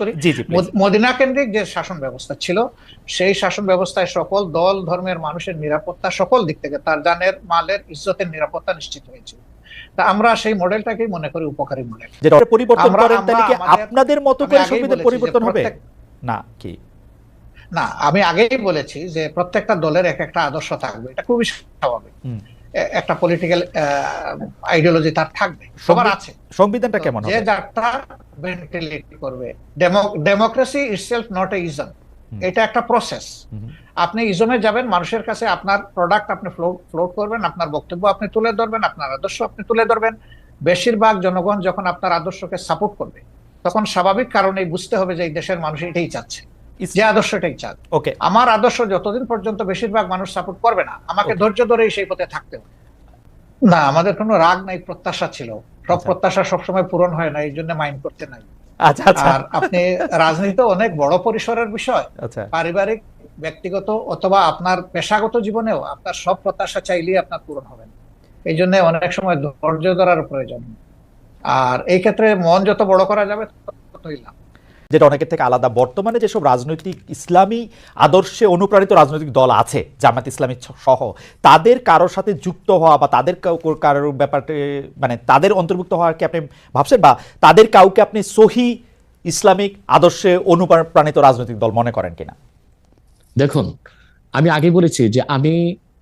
করি। মদিনা কেন্দ্রিক যে শাসন ব্যবস্থা ছিল সেই শাসন ব্যবস্থায় সকল দল ধর্মের মানুষের নিরাপত্তা সকল দিক থেকে তার জানের মালের ইজ্জতের নিরাপত্তা নিশ্চিত হয়েছিল। তা আমরা সেই মডেলটাকেই মনে করি উপকারী মডেল। যেটা পরিবর্তন করেন তাহলে কি আপনাদের মতো করে সংবিধান পরিবর্তন হবে? না কি? না আমি আগেই বলেছি যে প্রত্যেকটা দলের এক একটা আদর্শ থাকবে। এটা খুবই স্বাভাবিক। একটা পলিটিক্যাল আইডিওলজি তার থাকবে। সবার আছে। সংবিধানটা কেমন যে যারটা ভেন্টিলেট করবে। Democracy itself not a ism এটা একটা প্রসেস আপনি ইজমে যাবেন মানুষের কাছে আপনার প্রোডাক্ট আপনি ফ্লোট করবেন আপনার বক্তব্য আপনি তুলে ধরবেন আপনার আদর্শ আপনি তুলে ধরবেন। বেশিরভাগ জনগণ যখন আপনার আদর্শকে সাপোর্ট করবে তখন স্বাভাবিক কারণেই বুঝতে হবে যে এই দেশের মানুষ এটাই চাচ্ছে। যে আদর্শ এটাই চাক। ওকে আমার আদর্শ যতদিন পর্যন্ত বেশিরভাগ মানুষ সাপোর্ট করবে না আমাকে ধৈর্য ধরেই সেই পথে থাকতে হবে। না আমাদের কোনো রাগ নাই প্রত্যাশা ছিল। সব আচ্ছা। প্রত্যাশা সবসময় পূরণ হয় না এই জন্য মাইন্ড করতে নাই। আচ্ছা আচ্ছা। আর আপনি রাজনীতি অনেক বড় পরিসরের বিষয়। পারিবারিক ব্যক্তিগত অথবা আপনার পেশাগত জীবনেও আপনার সব প্রত্যাশা চাইলেই আপনার পূরণ হবে। না এই জন্য অনেক সময় ধৈর্য ধরার প্রয়োজন। আর এই ক্ষেত্রে মন যত বড় করা যাবে ততই লাভ। যেটা অনেকের থেকে আলাদা। বর্তমানে যেসব রাজনৈতিক ইসলামী আদর্শে অনুপ্রাণিত রাজনৈতিক দল আছে, জামাত ইসলামী সহ, তাদের কারোর সাথে যুক্ত হওয়া বা তাদের কারোর ব্যাপারে মানে তাদের অন্তর্ভুক্ত হওয়ার কি আপনি ভাবছেন? বা তাদের কাউকে আপনি সহি ইসলামিক আদর্শে অনুপ্রাণিত রাজনৈতিক দল মনে করেন কিনা? দেখুন, আমি আগে বলেছি যে আমি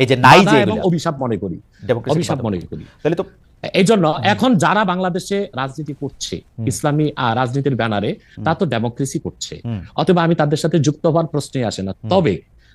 এই যে নাই যে এবং অভিশাপ মনে করি। অভিশাপ মনে করি। তাহলে তো এই জন্য এখন যারা বাংলাদেশে রাজনীতি করছে ইসলামী আহ, রাজনীতির ব্যানারে তা তো ডেমোক্রেসি করছে। অথবা আমি তাদের সাথে যুক্ত হওয়ার প্রশ্নই আসে না। তবে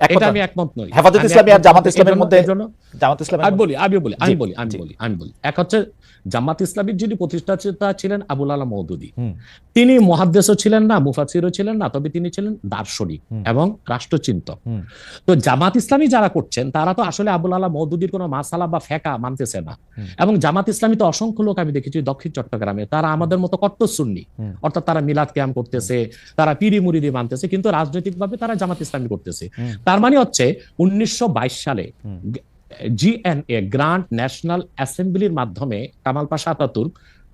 এটা আমি একমত নই। হেফাজত ইসলামী আর জামাত ইসলামের মধ্যে জামাত ইসলামের আমি বলি আমি বলি আমি বলি আমি বলি আমি বলি। এক হচ্ছে জামাত ইসলামীর যিনি প্রতিষ্ঠাতা ছিলেন আবুল আলা তিনি মহাদ্দেশও ছিলেন না মুফাসিরও ছিলেন না তবে তিনি ছিলেন দার্শনিক এবং রাষ্ট্রচিন্তক। তো জামাত ইসলামী যারা করছেন তারা তো আসলে আবুল আলা মৌদুদির কোনো মাসালা বা ফেকা মানতেছে না। এবং জামাত ইসলামী তো অসংখ্য লোক আমি দেখেছি দক্ষিণ চট্টগ্রামে। তারা আমাদের মতো কট্টর সুন্নি। অর্থাৎ তারা মিলাদ ক্যাম্প করতেছে তারা পিরি মুরিদি মানতেছে কিন্তু রাজনৈতিকভাবে তারা জামাত ইসলামী করতেছে। তার মানে হচ্ছে উনিশশো বাইশ সালে। জিএনএ গ্রান্ড ন্যাশনাল অ্যাসেম্বলির মাধ্যমে কামাল পাশা আতাতুর্ক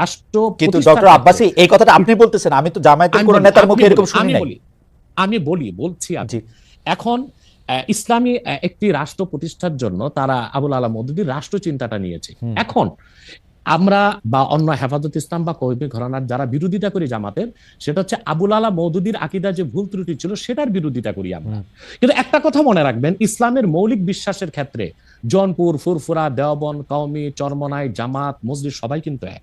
রাষ্ট্র কিন্তু ডক্টর আব্বাসী এই কথাটা আপনি বলতেছেন আমি তো জামায়াতের কোন নেতার মুখে এরকম শুনি নাই। আমি বলি বলছি আমি। এখন ইসলামী একটি রাষ্ট্র প্রতিষ্ঠার জন্য তারা আবুল আলা মদুদির রাষ্ট্র চিন্তাটা নিয়েছে। এখন আমরা বা অন্য হেফাজত ইসলাম বা ঘরানার যারা বিরোধিতা করি জামাতের সেটা হচ্ছে আবুল আলা মৌদুদির আকিদা যে ভুল ত্রুটি ছিল সেটার বিরোধিতা করি আমরা। কিন্তু একটা কথা মনে রাখবেন ইসলামের মৌলিক বিশ্বাসের ক্ষেত্রে জনপুর ফুরফুরা দেওবন কওমি চরমনাই জামাত মসজিদ সবাই কিন্তু এক।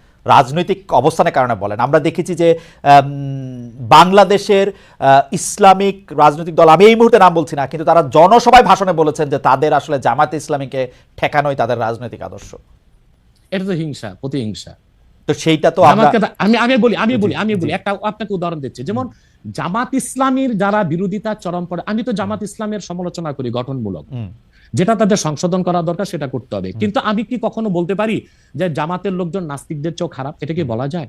রাজনৈতিক অবস্থানের কারণে বলেন। আমরা দেখেছি যে বাংলাদেশের ইসলামিক রাজনৈতিক দল আমি এই মুহূর্তে নাম বলছি না কিন্তু তারা জনসভায় ভাষণে বলেছেন যে তাদের আসলে জামাতে ইসলামীকে ঠেকানোই তাদের রাজনৈতিক আদর্শ। এটা তো হিংসা প্রতিহিংসা। তো সেইটা তো আমি আমি বলি আমি বলি আমি বলি একটা আপনাকে উদাহরণ দিচ্ছি। যেমন জামাত ইসলামীর যারা বিরোধিতা চরম পড়ে আমি তো জামাত ইসলামের সমালোচনা করি গঠনমূলক। যেটা তাদের সংশোধন করা দরকার সেটা করতে হবে। কিন্তু আমি কি কখনো বলতে পারি যে জামাতের লোকজন নাস্তিকদের চেয়েও খারাপ? এটা কি বলা যায়?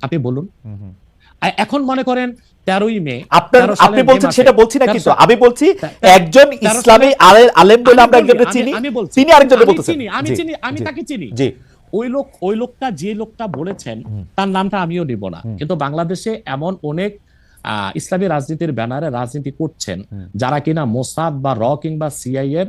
আপনি বলুন। এখন মনে করেন তেরোই মে আপনার আপনি বলছেন সেটা বলছি না কিন্তু আমি বলছি একজন ইসলামী আলেম বলে আমরা একজনকে চিনি তিনি আরেকজনকে বলতেছেন। চিনি আমি চিনি আমি তাকে চিনি। জি। ওই লোক ওই লোকটা যে লোকটা বলেছেন তার নামটা আমিও নিব না। কিন্তু বাংলাদেশে এমন অনেক আহ, ইসলামী রাজনীতির ব্যানারে রাজনীতি করছেন যারা কিনা মোসাদ বা র কিংবা সিআই এর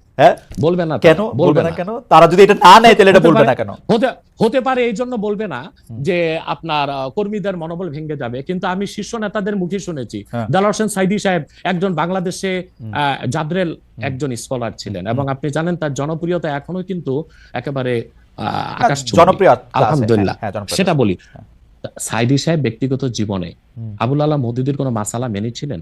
হ্যাঁ? বলবে না কেন? বলবে না কেন? তারা যদি এটা না নেয় তাহলে এটা হতে বলবে পারে- না কেন? হতে হতে পারে এই জন্য বলবে না যে আপনার কর্মীদের মনোবল ভেঙে যাবে। কিন্তু আমি শীর্ষ নেতাদের মুখে শুনেছি। হ্যাঁ। হোসেন সাইদি সাহেব একজন বাংলাদেশে একজন স্কলার ছিলেন এবং আপনি জানেন তার জনপ্রিয়তা এখনও কিন্তু একেবারে আহ, আকাশ জনপ্রিয়তা আলহামদুলিল্লাহ। হ্যাঁ, হ্যাঁ, সেটা বলি। হ্যাঁ। সাইদি সাহেব ব্যক্তিগত জীবনে আবুল আলাহ মদিদির কোনো মাসালা মেনেছিলেন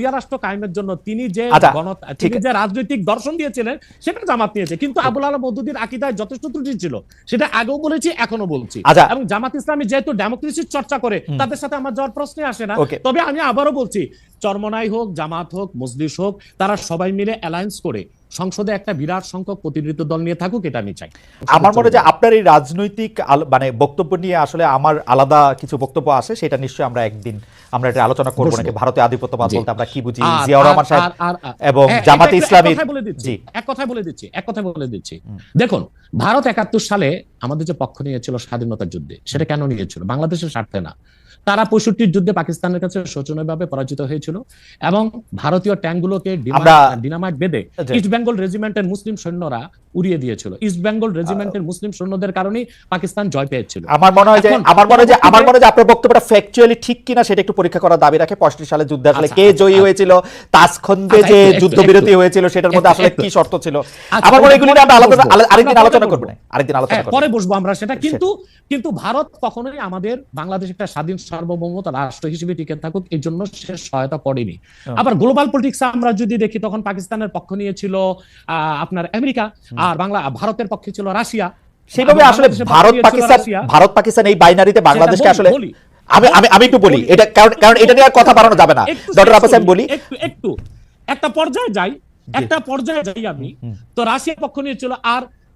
শরিয়া রাষ্ট্র কায়েমের জন্য তিনি যে আচ্ছা, তিনি যে রাজনৈতিক দর্শন দিয়েছিলেন সেটা জামাত নিয়েছে। কিন্তু আবুল আলম মদুদ্দিন আকিদায় যথেষ্ট ত্রুটি ছিল। সেটা আগেও বলেছি এখনও বলছি। আচ্ছা। এবং জামাত ইসলামী যেহেতু ডেমোক্রেসির চর্চা করে তাদের সাথে আমার যাওয়ার প্রশ্নে আসে না। তবে আমি আবারও বলছি চরমনাই হোক জামাত হোক মজলিস হোক তারা সবাই মিলে অ্যালায়েন্স করে। সংসদে একটা বিরাট সংখ্যক প্রতিনিধিত্ব দল নিয়ে থাকুক এটা আমি চাই। আমার মনে হয় যে আপনার এই রাজনৈতিক মানে বক্তব্য নিয়ে আসলে আমার আলাদা কিছু বক্তব্য আছে সেটা নিশ্চয়ই আমরা একদিন আমরা এটা আলোচনা করব। নাকি ভারতীয় আধিপত্যবাদ। বলতে আমরা কি বুঝি জিয়াউর রহমান সাহেব এবং হ্যাঁ, জামাত দিচ্ছি জি। এক কথায় বলে দিচ্ছি এক কথায় বলে দিচ্ছি। দেখুন ভারত একাত্তর সালে আমাদের যে পক্ষ নিয়েছিল স্বাধীনতার যুদ্ধে সেটা কেন নিয়েছিল? বাংলাদেশের স্বার্থে না। তারা পঁয়ষট্টির যুদ্ধে পাকিস্তানের কাছে শোচনীয়ভাবে পরাজিত হয়েছিল এবং ভারতীয় ট্যাঙ্কগুলোকে ডিনামাইট বেঁধে ইস্ট বেঙ্গল রেজিমেন্টের মুসলিম সৈন্যরা উড়িয়ে দিয়েছিল। ইস্ট বেঙ্গল রেজিমেন্টের মুসলিম সৈন্যদের কারণেই পাকিস্তান জয় পেয়েছিল। আমার মনে হয় যে আমার মনে হয় যে আমার মনে হয় যে আপনার বক্তব্যটা ফ্যাকচুয়ালি ঠিক কিনা সেটা একটু পরীক্ষা করার দাবি রাখে। পঁয়ষট্টি সালে যুদ্ধে আসলে আচ্ছা, কে আচ্ছা, জয়ী আচ্ছা। হয়েছিল তাসখন্দে যে যুদ্ধবিরতি হয়েছিল সেটার মধ্যে আসলে কি শর্ত ছিল? আমার মনে হয় এগুলো নিয়ে আমরা পরে আলোচনা বসবো। আলো- আরেকদিন আলোচনা করব। আরেকদিন আলোচনা করব পরে বসবো আমরা সেটা। কিন্তু কিন্তু ভারত কখনোই আমাদের বাংলাদেশ একটা স্বাধীন সার্বভৌমত রাষ্ট্র হিসেবে টিকে থাকুক এই জন্য সে সহায়তা করেনি। আবার গ্লোবাল পলিটিক্স আমরা যদি দেখি তখন পাকিস্তানের পক্ষ নিয়েছিল আহ, আপনার আমেরিকা। আর বাংলা ভারতের পক্ষে ছিল রাশিয়া। সেইভাবে আসলে ভারত পাকিস্তান ভারত পাকিস্তান এই বাইনারিতে বাংলাদেশকে বলি, আসলে আমি আমি আমি একটু বলি এটা কারণ কারণ এটা নিয়ে আর কথা বাড়ানো যাবে না। ডক্টর আব্বাস আমি বলি। একটু একটু। একটা পর্যায়ে যাই একটা পর্যায়ে যাই আমি। তো রাশিয়ার পক্ষ নিয়ে ছিল আর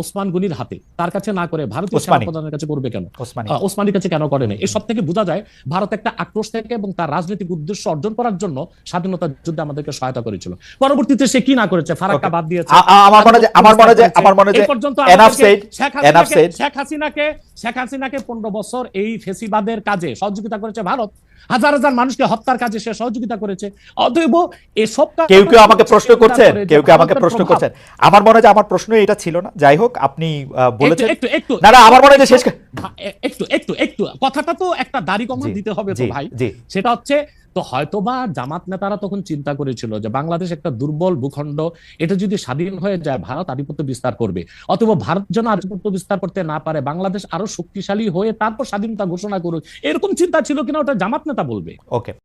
ওসমান গনির হাতে। তার কাছে না করে ভারতীয় ওসমানী। সেনাপ্রধানের কাছে করবে কেন? ওসমানীর কাছে কেন করে নাই? এসব থেকে বোঝা যায় ভারত একটা আক্রোশ থেকে এবং তার রাজনৈতিক উদ্দেশ্য অর্জন করার জন্য স্বাধীনতা যুদ্ধে আমাদেরকে সহায়তা করেছিল। পরবর্তীতে সে কি না করেছে? ফারাক্কা বাদ দিয়েছে। আমার মনে হয় আমার মনে হয় আমার মনে হয় পর্যন্ত শেখ হাসিনাকে শেখ হাসিনাকে শেখ হাসিনাকে পনেরো বছর এই ফেসিবাদের কাজে সহযোগিতা করেছে ভারত। হাজার হাজার মানুষকে হত্যার কাজে সে সহযোগিতা করেছে। অতএব এসব কেউ কেউ আমাকে প্রশ্ন করছেন কেউ কেউ আমাকে প্রশ্ন করছেন। আমার মনে হয় যে আমার প্রশ্ন এটা ছিল না। যাই হোক আপনি আহ, বলেছেন। একটু একটু। না না আমার মনে হয় শেষ একটু একটু একটু। কথাটা তো একটা দাড়ি কমা দিতে হবে তো ভাই। সেটা হচ্ছে তো হয়তোবা জামাত নেতারা তখন চিন্তা করেছিল যে বাংলাদেশ একটা দুর্বল ভূখণ্ড এটা যদি স্বাধীন হয়ে যায় ভারত আধিপত্য বিস্তার করবে। অথবা ভারত যেন আধিপত্য বিস্তার করতে না পারে বাংলাদেশ আরও শক্তিশালী হয়ে তারপর স্বাধীনতা ঘোষণা করুক এরকম চিন্তা ছিল কিনা ওটা জামাত নেতা বলবে। ওকে